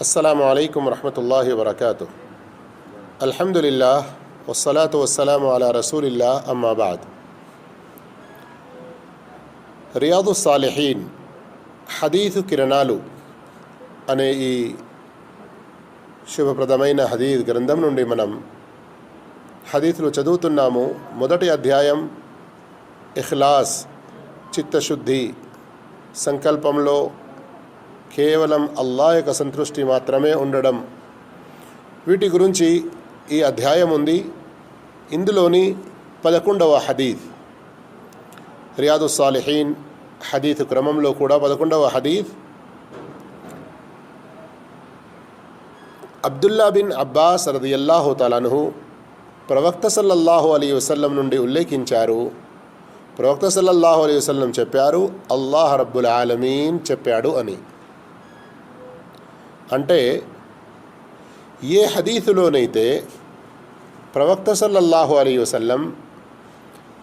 అస్సలం అయికం వరహతుల్లా వరకాతు అల్హమ్దుల్లా వసలాతు వసలాం అలా రసూలిల్లా అమ్మాబాద్ రియాదు సాలెహీన్ హదీదు కిరణాలు అనే ఈ శుభప్రదమైన హదీద్ గ్రంథం నుండి మనం హదీసులు చదువుతున్నాము మొదటి అధ్యాయం ఇఖ్లాస్ చిత్తశుద్ధి సంకల్పంలో కేవలం అల్లా యొక్క సంతృష్టి మాత్రమే ఉండడం. వీటి గురించి ఈ అధ్యాయం ఉంది. ఇందులోని పదకొండవ హదీద్ రియాదు సాలిహీన్ హదీత్ క్రమంలో కూడా పదకొండవ హదీఫ్ అబ్దుల్లా బిన్ అబ్బాస్ రదియల్లాహు తలనుహు ప్రవక్త సల్లల్లాహు అలీ వసల్లం నుండి ఉల్లేఖించారు. ప్రవక్త సల్లల్లాహు అలీ వసల్లం చెప్పారు అల్లాహ్ రబ్బుల్ ఆలమీన్ చెప్పాడు అని. అంటే ఏ హదీసులోనైతే ప్రవక్త సల్లల్లాహు అలీ వసల్లం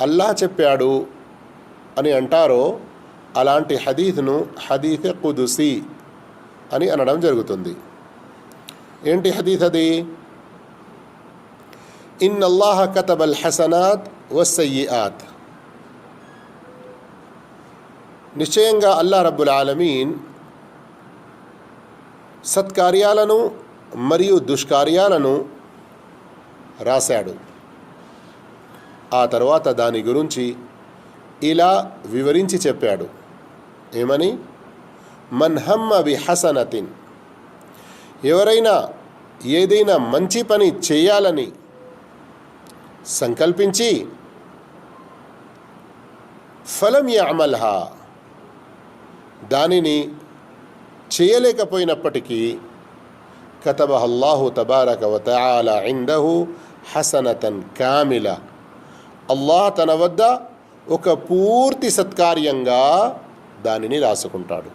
అల్లాహ్ చెప్పాడు అని అంటారో అలాంటి హదీఫ్ను హదీఫ్ కుదుసి అని అనడం జరుగుతుంది. ఏంటి హదీఫ్ అది? ఇన్ అల్లాహ కతబల్ హసనాత్ వసయ్యాత్ నిశ్చయంగా అల్లా రబ్బుల్ ఆలమీన్ సత్కార్యాలను మరియు దుష్కార్యాలను రాశాడు. ఆ తర్వాత దాని గురించి ఇలా వివరించి చెప్పాడు. ఏమని? మన్హమ్మ విహసనతిన్ ఎవరైనా ఏదైనా మంచి పని చేయాలని సంకల్పించి ఫలం యామల్హా దానిని చేయలేకపోయినప్పటికీ కతబ అల్లాహు తబారక వతఆల ఇందహు హసనతన్ కామిల. అల్లాహ్ తన వద్ద ఒక పూర్తి సత్కార్యంగా దానిని రాసుకుంటాడు.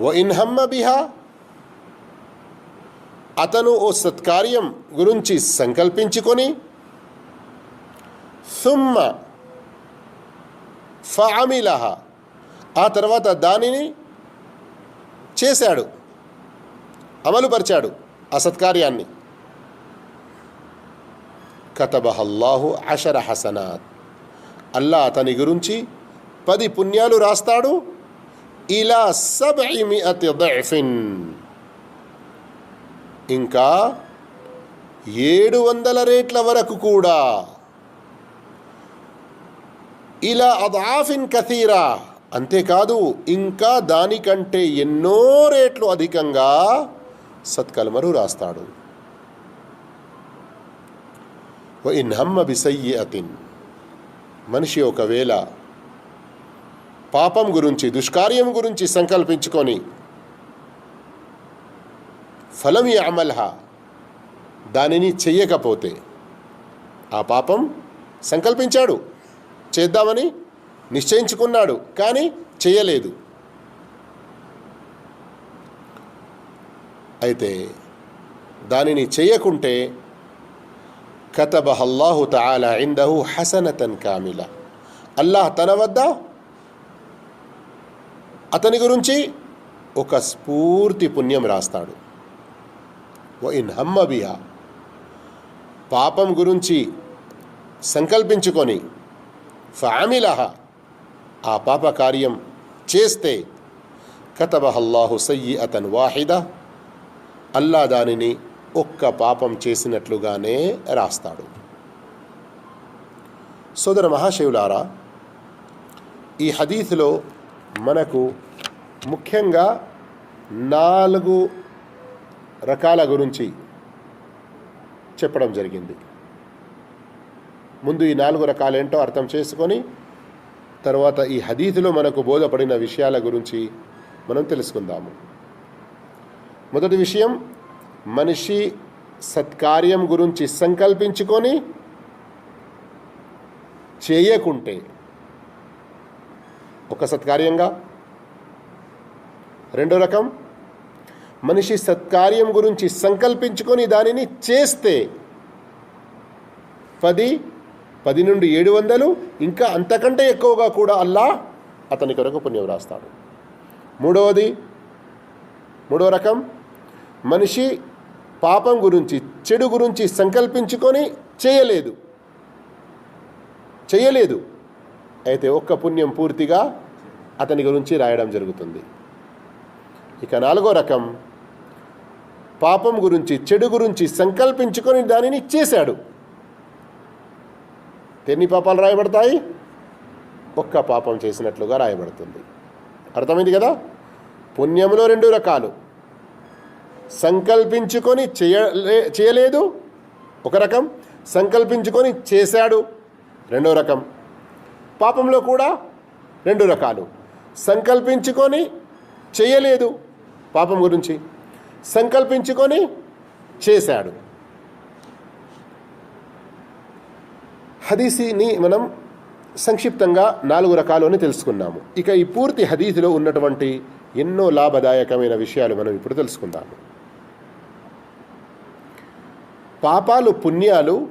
ఓ ఇన్హమ్మ బిహా అతను ఓ సత్కార్యం గురించి సంకల్పించుకొని సుమ్మ ఫామిలహ. ఆ తర్వాత దానిని చేశాడు. అమలుపరిచాడు ఆ సత్కార్యాన్ని. కతబహల్లాహు అషర హసనాత్. అల్లా అతని గురించి పది పుణ్యాలు రాస్తాడు. ఇలా సబ్ఇమిఅతి ఇంకా ఏడు వందల రేట్ల వరకు కూడా ఇలా అదాఫిన్ కథీరా అంతేకాదు ఇంకా దానికంటే ఎన్నో రేట్లు అధికంగా సత్కల్మరు రాస్తాడు. ఇన్ హమ్మ బిసయ్యతిన్ మనిషి ఒకవేళ పాపం గురించి దుష్కార్యం గురించి సంకల్పించుకొని ఫలం అమల్హా దానిని చెయ్యకపోతే ఆ పాపం సంకల్పించాడు. చేద్దామని నిశ్చయించుకున్నాడు కానీ చేయలేదు. అయితే దానిని చేయకుంటే కతబహల్లాహు తాలా ఇందహు హసనతన్ కామిల. అల్లాహ్ తన వద్ద అతని గురించి ఒక స్ఫూర్తి పుణ్యం రాస్తాడు. ఓ ఇన్ హమ్మబిహా పాపం గురించి సంకల్పించుకొని ఫామిలహ ఆ పాప కార్యం చేస్తే కతబహల్లాహు సయ్యి అతను వాహిద అల్లా దానిని ఒక్క పాపం చేసినట్లుగానే రాస్తాడు సోదర మహాశివులారా ఈ హదీస్లో మనకు ముఖ్యంగా నాలుగు రకాల గురించి చెప్పడం జరిగింది ముందు ఈ నాలుగు రకాలేంటో అర్థం చేసుకొని తర్వాత ఈ హదీతులో మనకు బోధపడిన విషయాల గురించి మనం తెలుసుకుందాము. మొదటి విషయం మనిషి సత్కార్యం గురించి సంకల్పించుకొని చేయకుంటే ఒక సత్కార్యంగా. రెండో రకం మనిషి సత్కార్యం గురించి సంకల్పించుకొని దానిని చేస్తే పది పది నుండి ఏడు వందలు ఇంకా అంతకంటే ఎక్కువగా కూడా అల్లా అతని కొరకు పుణ్యం రాస్తాడు. మూడవది మూడో రకం మనిషి పాపం గురించి చెడు గురించి సంకల్పించుకొని చేయలేదు. చేయలేదు. అయితే ఒక్క పుణ్యం పూర్తిగా అతని గురించి రాయడం జరుగుతుంది. ఇక నాలుగో రకం పాపం గురించి చెడు గురించి సంకల్పించుకొని దానిని చేశాడు. ఎన్ని పాపాలు రాయబడతాయి? ఒక్క పాపం చేసినట్లుగా రాయబడుతుంది. అర్థమైంది కదా? పుణ్యంలో రెండు రకాలు. సంకల్పించుకొని చేయలే చేయలేదు ఒక రకం. సంకల్పించుకొని చేశాడు రెండో రకం. పాపంలో కూడా రెండు రకాలు. సంకల్పించుకొని చేయలేదు పాపం గురించి. సంకల్పించుకొని చేశాడు. హదీసీని మనం సంక్షిప్తంగా నాలుగు రకాలు అని తెలుసుకున్నాము. ఇక ఈ పూర్తి హదీసులో ఉన్నటువంటి ఎన్నో లాభదాయకమైన విషయాలు మనం ఇప్పుడు తెలుసుకుందాము. పాపాలు పుణ్యాలు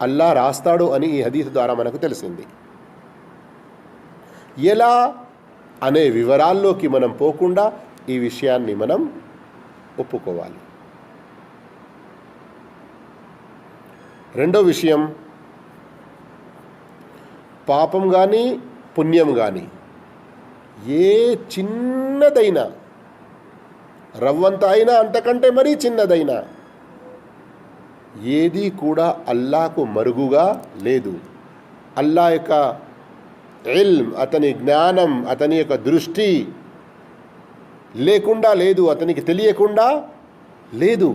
అల్లా రాస్తాడు అని ఈ హదీసు ద్వారా మనకు తెలిసింది. ఎలా అనే వివరాల్లోకి మనం పోకుండా ఈ విషయాన్ని మనం ఒప్పుకోవాలి. రెండో విషయం పాపం కానీ పుణ్యం కానీ ఏ చిన్నదైనా రవ్వంత అయినా అంతకంటే మరీ చిన్నదైనా ఏది కూడా అల్లాకు మరుగుగా లేదు. అల్లా యొక్క ఎల్మ్ అతని జ్ఞానం అతని యొక్క దృష్టి లేకుండా లేదు అతనికి తెలియకుండా లేదు.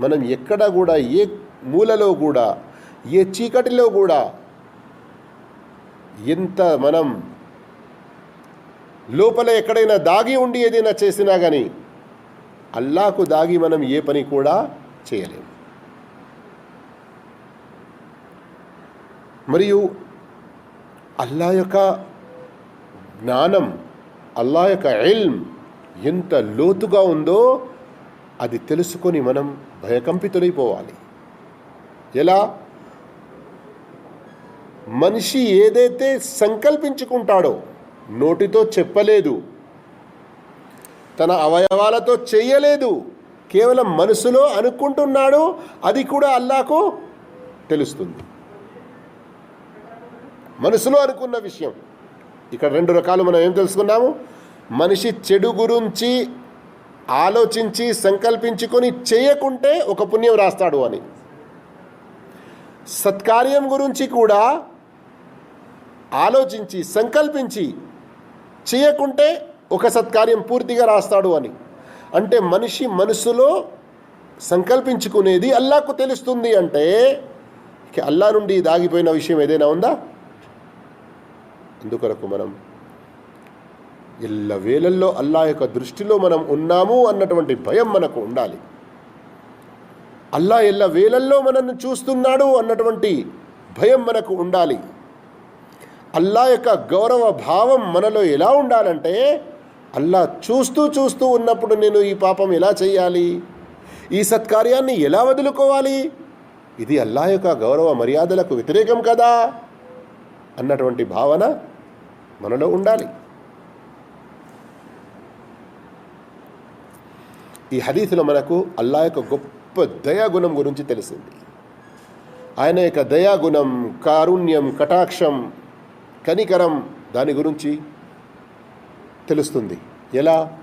మనం ఎక్కడ కూడా ఏ మూలలో కూడా ఏ చీకటిలో కూడా ఎంత మనం లోపల ఎక్కడైనా దాగి ఉండి ఏదైనా చేసినా కానీ అల్లాకు దాగి మనం ఏ పని కూడా చేయలేము. మరియు అల్లా యొక్క జ్ఞానం అల్లా యొక్క ఇల్మ్ ఎంత లోతుగా ఉందో అది తెలుసుకొని మనం భయకంపితులైపోవాలి. ఎలా? మనిషి ఏదైతే సంకల్పించుకుంటాడో నోటితో చెప్పలేదు తన అవయవాలతో చేయలేదు కేవలం మనసులో అనుకుంటున్నాడు అది కూడా అల్లాకు తెలుస్తుంది. మనసులో అనుకున్న విషయం. ఇక్కడ రెండు రకాలు మనం ఏం తెలుసుకున్నాము? మనిషి చెడు గురించి ఆలోచించి సంకల్పించుకొని చేయకుంటే ఒక పుణ్యం రాస్తాడు అని. సత్కార్యం గురించి కూడా ఆలోచించి సంకల్పించి చేయకుంటే ఒక సత్కార్యం పూర్తిగా రాస్తాడు అని. అంటే మనిషి మనసులో సంకల్పించుకునేది అల్లాకు తెలుస్తుంది అంటే ఇక అల్లా నుండి దాగిపోయిన విషయం ఏదైనా ఉందా? అందుకొరకు మనం ఎల్ల వేళల్లో అల్లా యొక్క దృష్టిలో మనం ఉన్నాము అన్నటువంటి భయం మనకు ఉండాలి. అల్లా ఎల్ల వేళల్లో మనల్ని చూస్తున్నాడు అన్నటువంటి భయం మనకు ఉండాలి. అల్లా యొక్క గౌరవ భావం మనలో ఎలా ఉండాలంటే అల్లా చూస్తూ చూస్తూ ఉన్నప్పుడు నేను ఈ పాపం ఎలా చేయాలి? ఈ సత్కార్యాన్ని ఎలా వదులుకోవాలి? ఇది అల్లా యొక్క గౌరవ మర్యాదలకు వ్యతిరేకం కదా అన్నటువంటి భావన మనలో ఉండాలి. ఈ హదీసులో మనకు అల్లా యొక్క గొప్ప దయాగుణం గురించి తెలిసింది. ఆయన యొక్క దయాగుణం కారుణ్యం కటాక్షం కనికరం దాని గురించి తెలుస్తుంది. ఎలా?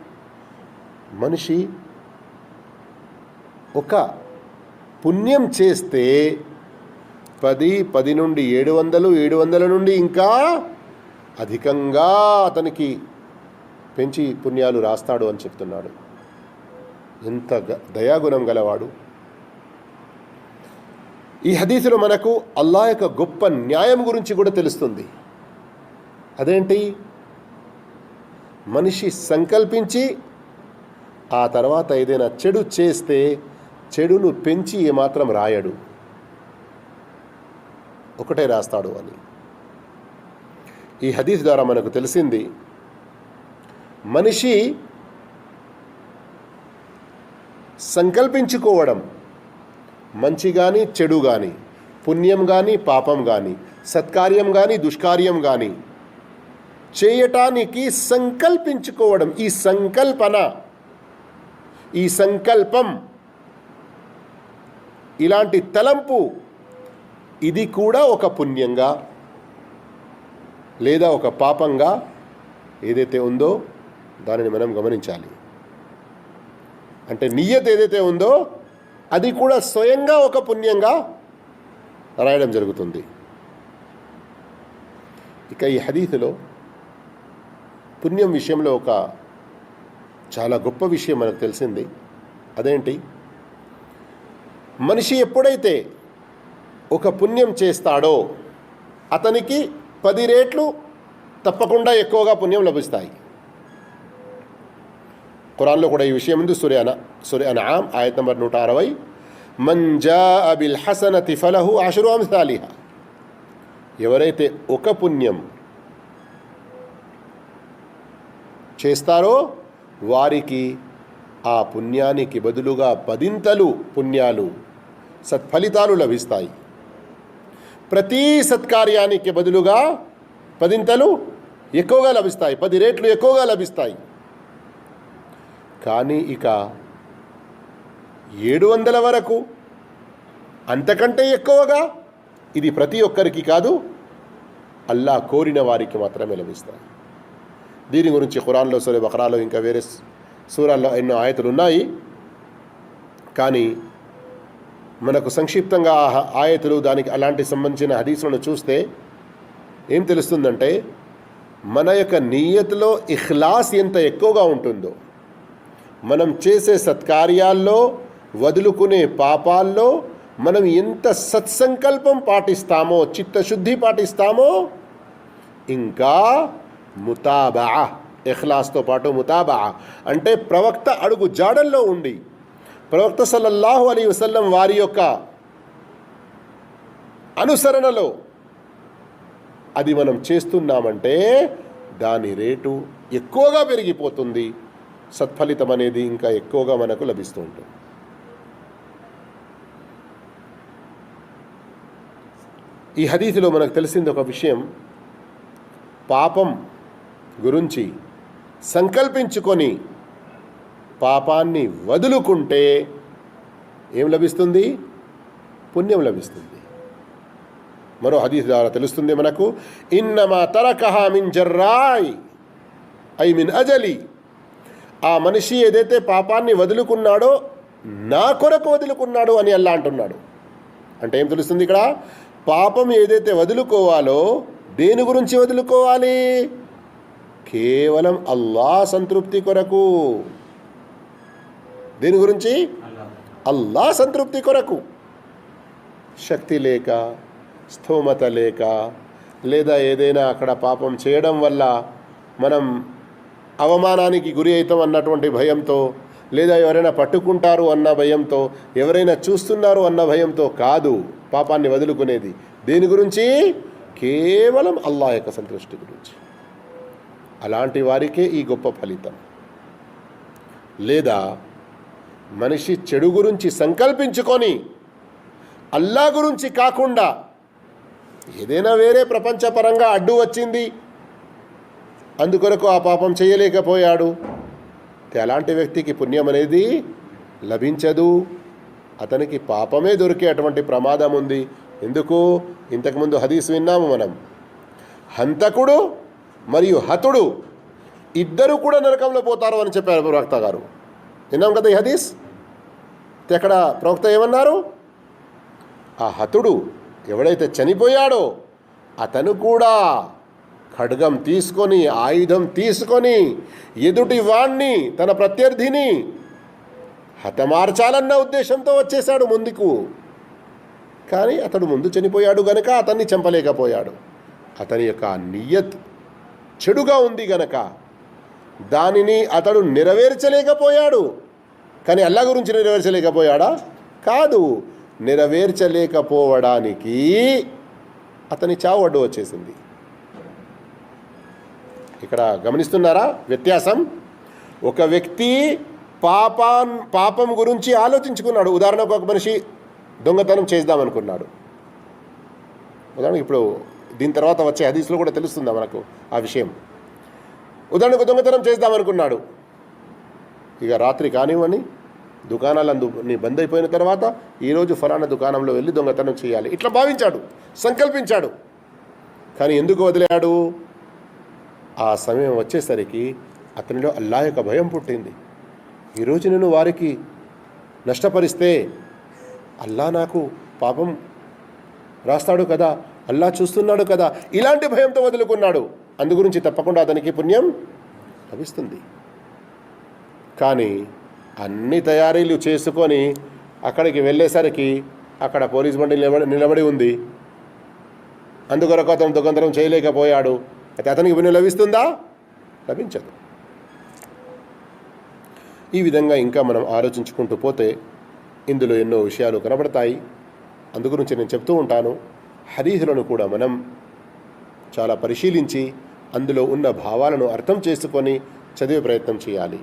మనిషి ఒక పుణ్యం చేస్తే పది పది నుండి ఏడు వందలు ఏడు వందల నుండి ఇంకా అధికంగా అతనికి పెంచి పుణ్యాలు రాస్తాడు అని చెప్తున్నాడు. ఎంత దయాగుణం గలవాడు. ఈ హదీసులో మనకు అల్లా యొక్క గొప్ప న్యాయం గురించి కూడా తెలుస్తుంది. అదేంటి? మనిషి సంకల్పించి ఆ తర్వాత ఏదైనా చెడు చేస్తే చెడును పెంచి ఏమాత్రం రాయడు. ఒకటే రాస్తాడు అని. ఈ హదీస్ ద్వారా మనకు తెలిసింది మనిషి సంకల్పించుకోవడం మంచి కానీ చెడు కానీ పుణ్యం కానీ పాపం కానీ సత్కార్యం కానీ దుష్కార్యం కానీ చేయటానికి సంకల్పించుకోవడం. ఈ సంకల్పన ఈ సంకల్పం ఇలాంటి తలంపు ఇది కూడా ఒక పుణ్యంగా లేదా ఒక పాపంగా ఏదైతే ఉందో దానిని మనం గమనించాలి. అంటే నియత్ ఏదైతే ఉందో అది కూడా స్వయంగా ఒక పుణ్యంగా రాయడం జరుగుతుంది. ఇక ఈ హదీతులో పుణ్యం విషయంలో ఒక చాలా గొప్ప విషయం మనకు తెలిసింది. అదేంటి? మనిషి ఎప్పుడైతే ఒక పుణ్యం చేస్తాడో అతనికి పది రేట్లు తప్పకుండా ఎక్కువగా పుణ్యం లభిస్తాయి. ఖురాన్లో కూడా ఈ విషయం ఉంది సూర్య అన ఆమ్ ఆయత్ నంబర్ నూట అరవై మంజా అబిల్ హసన తిఫలహు అషరు అంశాలిహ ఎవరైతే ఒక పుణ్యం చేస్తారో వారికి ఆ పుణ్యానికి బదులుగా పదింతలు పుణ్యాలు సత్ఫలితాలు లభిస్తాయి. ప్రతి సత్కార్యానికి బదులుగా పదింతలు ఎక్కువగా లభిస్తాయి. పది రేట్లు ఎక్కువగా లభిస్తాయి. కానీ ఇక ఏడు వందల వరకు అంతకంటే ఎక్కువగా ఇది ప్రతి ఒక్కరికి కాదు అల్లా కోరిన వారికి మాత్రమే లభిస్తాయి. దీని గురించి ఖురాన్లో సరే బక్రాలో ఇంకా వేరే సూరాల్లో ఎన్నో ఆయతులు ఉన్నాయి. కానీ మనకు సంక్షిప్తంగా ఆ ఆయతులు దానికి అలాంటి సంబంధించిన హదీసులను చూస్తే ఏం తెలుస్తుందంటే మన యొక్క నీయతిలో ఇఖ్లాస్ ఎంత ఎక్కువగా ఉంటుందో మనం చేసే సత్కార్యాల్లో వదులుకునే పాపాల్లో మనం ఎంత సత్సంకల్పం పాటిస్తామో చిత్తశుద్ధి పాటిస్తామో ఇంకా ముతాబా ఇఖ్లాస్తో పాటు ముతాబా అంటే ప్రవక్త అడుగు జాడల్లో ఉండి ప్రవక్త సల్లల్లాహు అలీ వసల్లం వారి యొక్క అనుసరణలో అది మనం చేస్తున్నామంటే దాని రేటు ఎక్కువగా పెరిగిపోతుంది. సత్ఫలితం అనేది ఇంకా ఎక్కువగా మనకు లభిస్తూ ఉంటుంది ఈ హదీతిలో మనకు తెలిసింది ఒక విషయం పాపం గురించి సంకల్పించుకొని పాపాన్ని వదులుకుంటే ఏం లభిస్తుంది? పుణ్యం లభిస్తుంది. మరో హదీస్ ద్వారా తెలుస్తుంది మనకు ఇన్నమా తరకహా మిన్ జర్రాయ్ ఐ మిన్ అజలి. ఆ మనిషి ఏదైతే పాపాన్ని వదులుకున్నాడో నా కొరకు వదులుకున్నాడు అని అల్లా అంటున్నాడు. అంటే ఏం తెలుస్తుంది ఇక్కడ? పాపం ఏదైతే వదులుకోవాలో దేని గురించి వదులుకోవాలి? కేవలం అల్లా సంతృప్తి కొరకు. దీని గురించి? అల్లా సంతృప్తి కొరకు. శక్తి లేక స్థోమత లేక లేదా ఏదైనా అక్కడ పాపం చేయడం వల్ల మనం అవమానానికి గురి అవుతాం అన్నటువంటి భయంతో లేదా ఎవరైనా పట్టుకుంటారు అన్న భయంతో ఎవరైనా చూస్తున్నారు అన్న భయంతో కాదు పాపాన్ని వదులుకునేది. దీని గురించి? కేవలం అల్లా యొక్క సంతృష్టి గురించి. అలాంటి వారికే ఈ గొప్ప ఫలితం. లేదా మనిషి చెడు గురించి సంకల్పించుకొని అల్లా గురించి కాకుండా ఏదైనా వేరే ప్రపంచపరంగా అడ్డు వచ్చింది అందుకొరకు ఆ పాపం చేయలేకపోయాడు. అలాంటి వ్యక్తికి పుణ్యం అనేది లభించదు. అతనికి పాపమే దొరికే అటువంటి ప్రమాదం ఉంది. ఎందుకు? ఇంతకుముందు హదీస్ విన్నాము మనం. హంతకుడు మరియు హతుడు ఇద్దరు కూడా నరకంలో పోతారు అని చెప్పారు ప్రవక్త గారు. విన్నాం కదా ఈ హదీస్? అక్కడ ప్రవక్త ఏమన్నారు? ఆ హతుడు ఎవడైతే చనిపోయాడో అతను కూడా ఖడ్గం తీసుకొని ఆయుధం తీసుకొని ఎదుటి వాణ్ణి తన ప్రత్యర్థిని హతమార్చాలన్న ఉద్దేశంతో వచ్చేశాడు ముందుకు. కానీ అతడు ముందు చనిపోయాడు గనక అతన్ని చంపలేకపోయాడు. అతని యొక్క నియత్ చెడుగా ఉంది గనక దానిని అతడు నెరవేర్చలేకపోయాడు. కానీ అల్లా గురించి నెరవేర్చలేకపోయాడా? కాదు. నెరవేర్చలేకపోవడానికి అతని చావు అడ్డు వచ్చేసింది. ఇక్కడ గమనిస్తున్నారా వ్యత్యాసం? ఒక వ్యక్తి పాపాన్ పాపం గురించి ఆలోచించుకున్నాడు. ఉదాహరణకు ఒక మనిషి దొంగతనం చేద్దామనుకున్నాడు. ఉదాహరణకు ఇప్పుడు దీని తర్వాత వచ్చే హదీస్లో కూడా తెలుస్తుందా మనకు ఆ విషయం? ఉదాహరణకు దొంగతనం చేద్దామనుకున్నాడు. ఇక రాత్రి కానివ్వని దుకాణాలందు నీ బంద్ అయిపోయిన తర్వాత ఈరోజు ఫలానా దుకాణంలో వెళ్ళి దొంగతనం చేయాలి. ఇట్లా భావించాడు సంకల్పించాడు. కానీ ఎందుకు వదిలాడు? ఆ సమయం వచ్చేసరికి అతనిలో అల్లా యొక్క భయం పుట్టింది. ఈరోజు నేను వారికి నష్టపరిస్తే అల్లా నాకు పాపం రాస్తాడు కదా? అల్లా చూస్తున్నాడు కదా. ఇలాంటి భయంతో వదులుకున్నాడు. అందు గురించి తప్పకుండా అతనికి పుణ్యం లభిస్తుంది. కానీ అన్ని తయారీలు చేసుకొని అక్కడికి వెళ్ళేసరికి అక్కడ పోలీస్ బండి నిలబడి నిలబడి ఉంది. అందుకొరకు అతను దొంగతనం చేయలేకపోయాడు. అయితే అతనికి పుణ్యం లభిస్తుందా? లభించదు. ఈ విధంగా ఇంకా మనం ఆలోచించుకుంటూ పోతే ఇందులో ఎన్నో విషయాలు కనబడతాయి. అందుగురించి నేను చెప్తూ ఉంటాను. హరీహులను కూడా మనం చాలా పరిశీలించి అందులో ఉన్న భావాలను అర్థం చేసుకొని చదివే ప్రయత్నం చేయాలి.